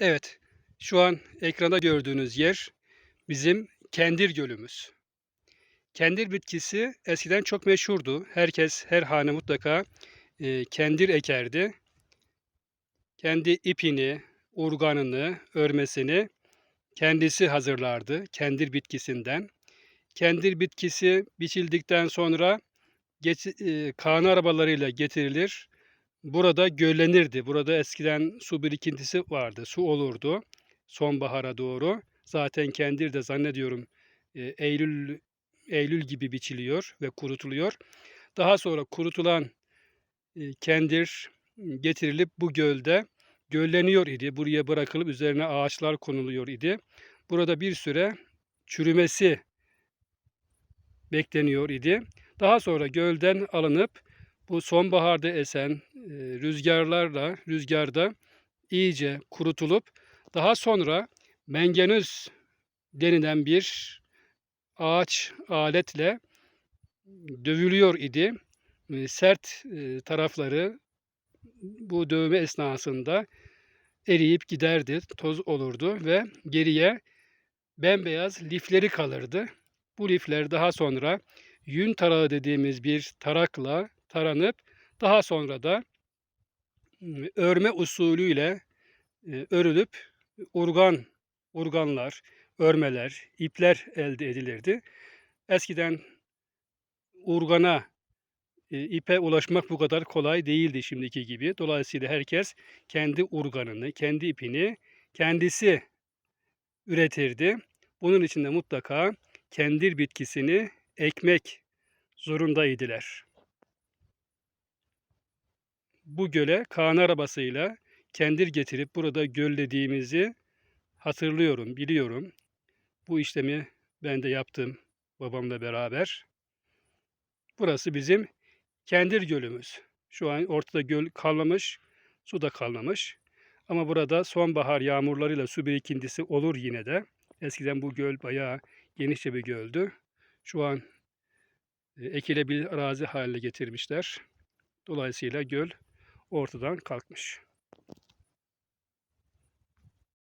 Evet, şu an ekranda gördüğünüz yer bizim Kendir Gölümüz. Kendir bitkisi eskiden çok meşhurdu. Herkes, her hane mutlaka e, kendir ekerdi. Kendi ipini, urganını, örmesini kendisi hazırlardı kendir bitkisinden. Kendir bitkisi biçildikten sonra geç, e, kağın arabalarıyla getirilir. Burada göllenirdi. Burada eskiden su birikintisi vardı. Su olurdu sonbahara doğru. Zaten kendir de zannediyorum e, Eylül Eylül gibi biçiliyor ve kurutuluyor. Daha sonra kurutulan e, kendir getirilip bu gölde gölleniyor idi. Buraya bırakılıp üzerine ağaçlar konuluyor idi. Burada bir süre çürümesi bekleniyor idi. Daha sonra gölden alınıp bu sonbaharda esen e, rüzgarlarla rüzgarda iyice kurutulup daha sonra mengenöz denilen bir ağaç aletle dövülüyor idi. E, Sert e, tarafları bu dövme esnasında eriyip giderdi, toz olurdu ve geriye bembeyaz lifleri kalırdı. Bu lifler daha sonra yün tarağı dediğimiz bir tarakla taranıp daha sonra da örme usulüyle e, örülüp urgan, urganlar, örmeler, ipler elde edilirdi. Eskiden urgana, e, ipe ulaşmak bu kadar kolay değildi şimdiki gibi. Dolayısıyla herkes kendi urganını, kendi ipini kendisi üretirdi. Bunun için de mutlaka kendir bitkisini ekmek zorundaydılar. Bu göle Kaan arabasıyla kendir getirip burada göllediğimizi hatırlıyorum, biliyorum. Bu işlemi ben de yaptım babamla beraber. Burası bizim kendir gölümüz. Şu an ortada göl kalmamış, su da kalmamış. Ama burada sonbahar yağmurlarıyla su birikintisi olur yine de. Eskiden bu göl bayağı genişçe bir göldü. Şu an e, ekilebilir arazi haline getirmişler. Dolayısıyla göl ortadan kalkmış.